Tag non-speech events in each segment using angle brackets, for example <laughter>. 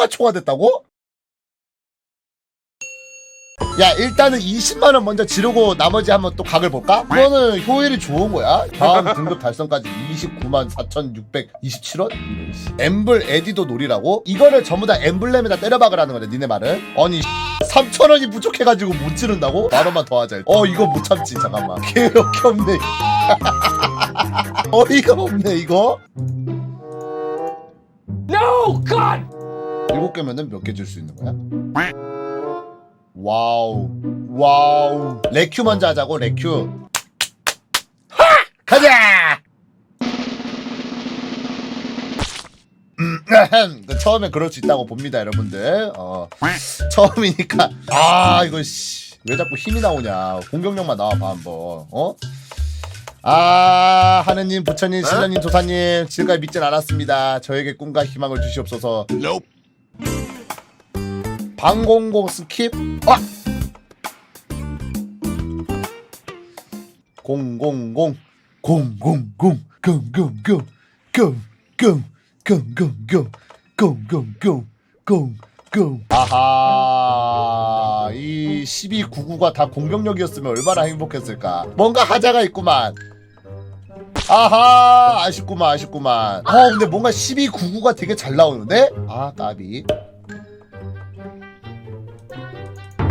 초가 초가 됐다고? 야 일단은 20만원 먼저 지르고 나머지 한번 또 각을 볼까? 그거는 효율이 좋은 거야 다음 <laughs> 등급 달성까지 29만 4627원? 엠블 에디도 놀이라고? 이거를 전부 다 엠블렘에다 때려박으라는 거네 니네 말은 아니 3천원이 부족해가지고 못 지른다고? 만원만 더 하자 일단. 어 이거 못 참지 잠깐만 개역이 없네 <laughs> 어이가 없네 이거 No, God! 일곱 개면은 몇 개 줄 수 있는 거야? 와우. 와우. 레큐 먼저 하자고 레큐. 하! 가자! 음, 그 처음에 그럴 수 있다고 봅니다 여러분들. 어, 처음이니까. 아 이거 씨, 왜 자꾸 힘이 나오냐. 공격력만 나와봐 한번. 어? 아 하느님 부처님 신령님 조사님 지금까지 믿진 않았습니다. 저에게 꿈과 희망을 주시옵소서 방공공 스킵? 아! 공공공. 공공공. 공공공. 공공공공공공 공공공 공공 아하. 이 1299가 다 공격력이었으면 얼마나 행복했을까. 뭔가 하자가 있구만. 아하. 아쉽구만 아쉽구만. 어 근데 뭔가 1299가 되게 잘 나오는데? 아 까비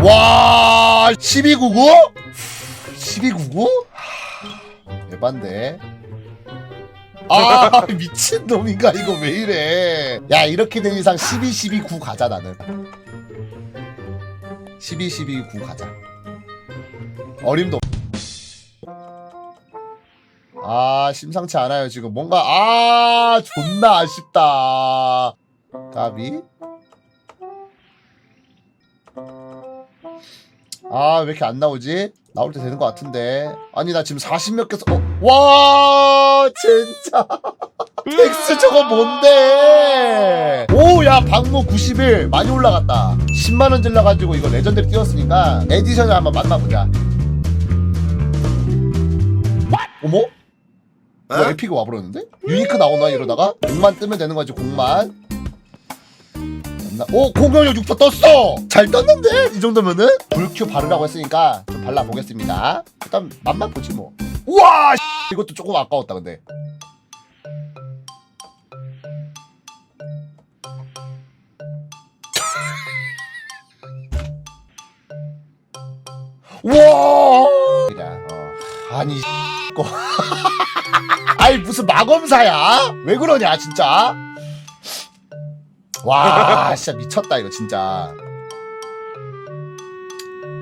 와 1299? 1299? 에반데. 아 <laughs> 미친놈인가 이거 왜 이래? 야 이렇게 된 이상 12 12 9 가자 나는. 12 12 9 가자. 어림도. 없- 아 심상치 않아요 지금. 뭔가 아 존나 아쉽다. 까비 아 왜 이렇게 안 나오지? 나올 때 되는 것 같은데. 아니 나 지금 40 몇 개 써... 어, 와 진짜. <laughs> 텍스 저거 뭔데? 오 야 방무 91 많이 올라갔다. 10만원 질러가지고 이거 레전드를 띄웠으니까 에디션을 한번 만나보자. 어머? 뭐 에피가 와버렸는데? 유니크 나오나 이러다가? 공만 뜨면 되는 거지 공만 나- 오 공격력 6% 떴어! 잘 떴는데? 이 정도면은? 불큐 바르라고 했으니까 좀 발라 보겠습니다. 일단 맛만 보지 뭐. 우와! 씨, 이것도 조금 아까웠다 근데. 우와! 그냥 어. 아니 거. <laughs> 아니 무슨 마검사야? 왜 그러냐 진짜 와 진짜 미쳤다 이거 진짜.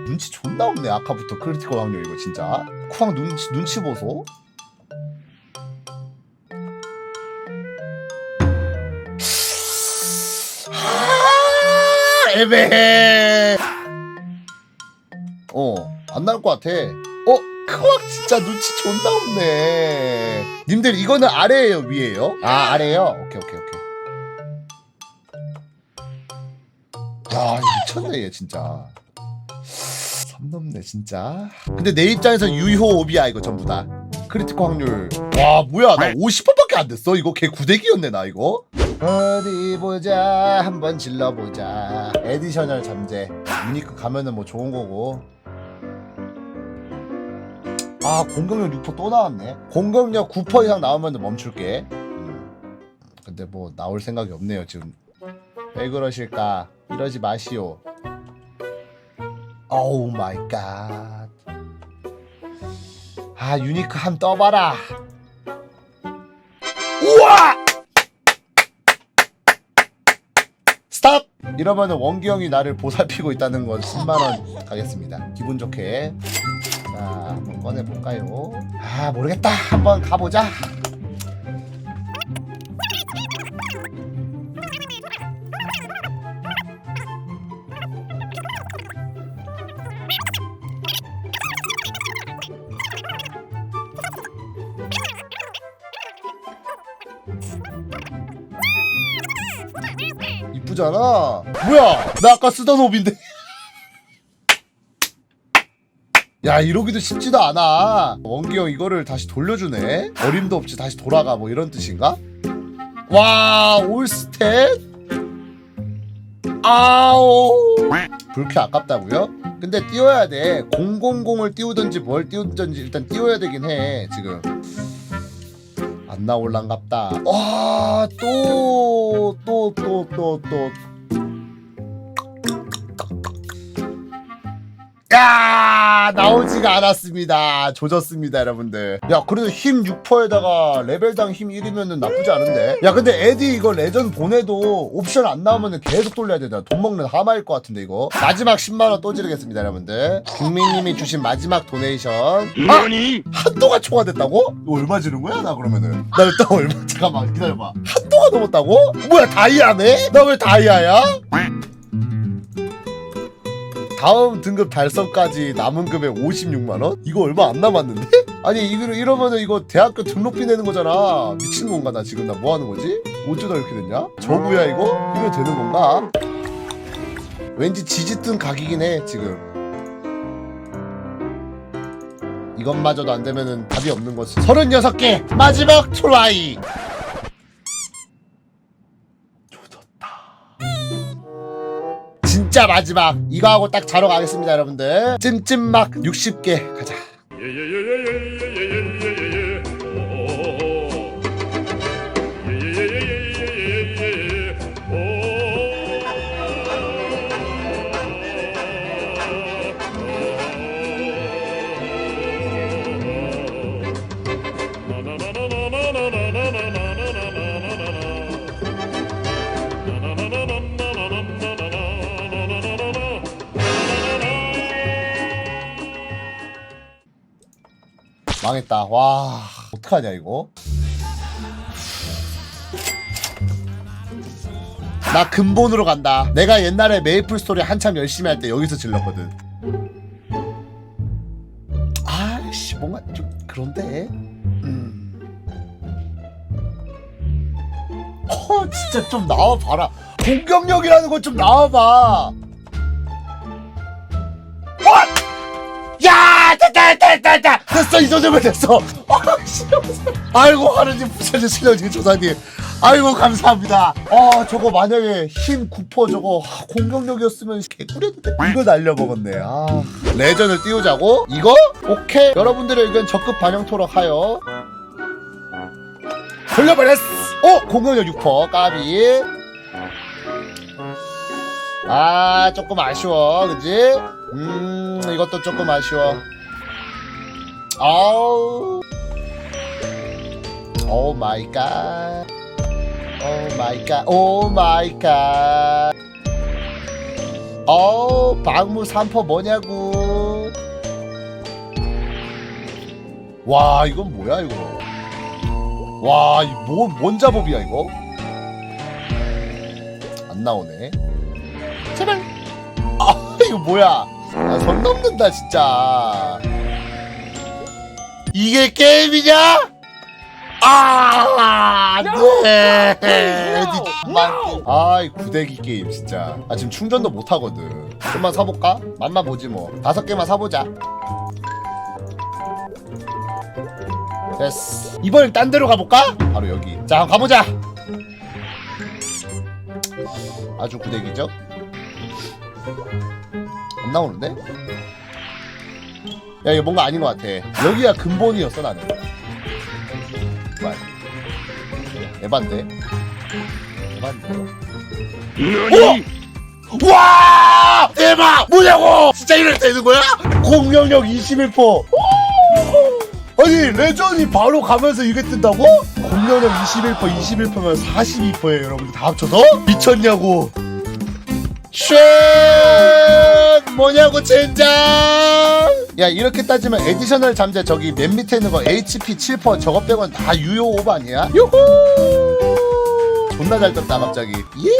눈치 존나 없네 아까부터 크리티컬 확률 이거 진짜. 쿠팡 눈치 눈치 보소. 아, 애매해 어안 나올 것 같아. 어 크왁 진짜 눈치 존나 없네. 님들 이거는 아래예요 위에요? 아 아래요? 오케이 오케이 오케이 야 미쳤네 얘 진짜. 선 넘네 진짜. 근데 내 입장에서 유효 오비야 이거 전부 다. 크리티컬 확률. 와 뭐야 나 50%밖에 안 됐어? 이거 걔 구대기였네 나 이거. 어디 보자 한번 질러보자. 에디셔널 잠재. 유니크 가면은 뭐 좋은 거고. 아 공격력 6%또 나왔네. 공격력 9% 이상 나오면 멈출게. 음. 근데 뭐 나올 생각이 없네요 지금. 왜 그러실까 이러지 마시오. 오우 마이 갓. 아 유니크 한 떠봐라. 우와! 스탑 이러면은 원기 형이 나를 보살피고 있다는 건 10만원 가겠습니다. 기분 좋게. 자 한번 꺼내볼까요? 아 모르겠다. 한번 가보자 이쁘잖아. 뭐야? 나 아까 쓰던 옷인데. <laughs> 야 이러기도 쉽지도 않아. 원기 형 이거를 다시 돌려주네. 어림도 없이 다시 돌아가 뭐 이런 뜻인가? 와 올스탯. 아우 불쾌 아깝다고요? 근데 띄워야 돼. 000을 띄우든지 뭘 띄우든지 일단 띄워야 되긴 해 지금 안 나올란갑다. 와 또 또 또 또 또 야 나오지가 않았습니다 조졌습니다 여러분들 야 그래도 힘 6%에다가 레벨당 힘 1이면은 나쁘지 않은데 야 근데 에디 이거 레전 보내도 옵션 안 나오면은 계속 돌려야 되잖아 돈 먹는 하마일 것 같은데 이거 마지막 10만원 또 지르겠습니다 여러분들 국민님이 주신 마지막 도네이션 아! 한도가 초과됐다고? 얼마 지른 거야 나 그러면은 나 일단 얼마 잠깐만 기다려봐 한도가 넘었다고? 뭐야 다이아네? 나 왜 다이아야? 다음 등급 달성까지 남은 금액 56만 원? 이거 얼마 안 남았는데? <laughs> 아니 이거 이러면은 이거 대학교 등록비 내는 거잖아. 미친 건가 나 지금 나 뭐 하는 거지? 어쩌다 이렇게 됐냐? 저구야 이거? 이거 되는 건가? 왠지 지지뜬 각이긴 해 지금. 이것마저도 안 되면은 답이 없는 거지. 36개 마지막 트라이. 진짜 마지막. 이거 하고 딱 자러 가겠습니다 여러분들. 찜찜막 60개 가자 망했다. 와 어떡하냐 이거? 나 근본으로 간다. 내가 옛날에 메이플 스토리 한참 열심히 할 때 여기서 질렀거든. 아씨 뭔가 좀 그런데? 음. 어 진짜 좀 나와봐라. 공격력이라는 거 좀 나와봐 됐다 됐다 됐다 됐다 됐어 이 정도면 됐어. 아. <laughs> 아이고 하느님 부처주시려지 조사님. 아이고 감사합니다. 아 저거 만약에 힘9% 저거 하, 공격력이었으면 개꿀했는데 이거 날려먹었네. 아 레전을 띄우자고? 이거? 오케이. 여러분들의 의견 적극 반영토록 하여. 돌려버렸어 어 공격력 6% 까비. 아 조금 아쉬워. 그지? 음 이것도 조금 아쉬워 아우 오 마이 갓. 오 마이 갓. 오 마이 갓. 어, 방무 3퍼 뭐냐고. 와, 이건 뭐야, 이거. 와, 이 뭐, 뭔 작업이야, 이거? 안 나오네. 제발. 아, 이거 뭐야. 아, 선 넘는다, 진짜. 이게 게임이냐? 아, 네. 아이 구대기 게임 진짜. 아 지금 충전도 못 하거든. 좀만 사볼까? 맛만 보지 뭐. 다섯 개만 사보자. 됐어. 이번엔 딴 데로 가볼까? 바로 여기. 자, 한번 가보자. 아주 구대기죠? 안 나오는데? 야, 이거 뭔가 아닌 것 같아. 여기가 근본이었어, 나는. 말. 에반데? 에반데? 오! 와! 대박! 뭐냐고! 진짜 이럴 때 되는 거야? 공격력 21%. 오! 아니, 레전이 바로 가면서 이게 뜬다고? 공격력 21%, 21%면 42%예요, 여러분들. 다 합쳐서? 미쳤냐고. 쉣! 뭐냐고, 젠장! 야, 이렇게 따지면 에디셔널 잠재 저기 맨 밑에 있는 거 HP 7% 저거 빼고는 다 유효 오버 아니야? 유후! 존나 잘 떴다, 갑자기. 예!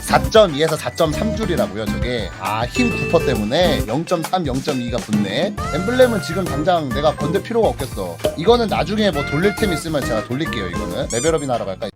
4.2에서 4.3줄이라고요, 저게. 아, 힘 9% 때문에 0.3, 0.2가 붙네. 엠블렘은 지금 당장 내가 건들 필요가 없겠어. 이거는 나중에 뭐 돌릴 템 있으면 제가 돌릴게요, 이거는. 레벨업이나 하러 갈까?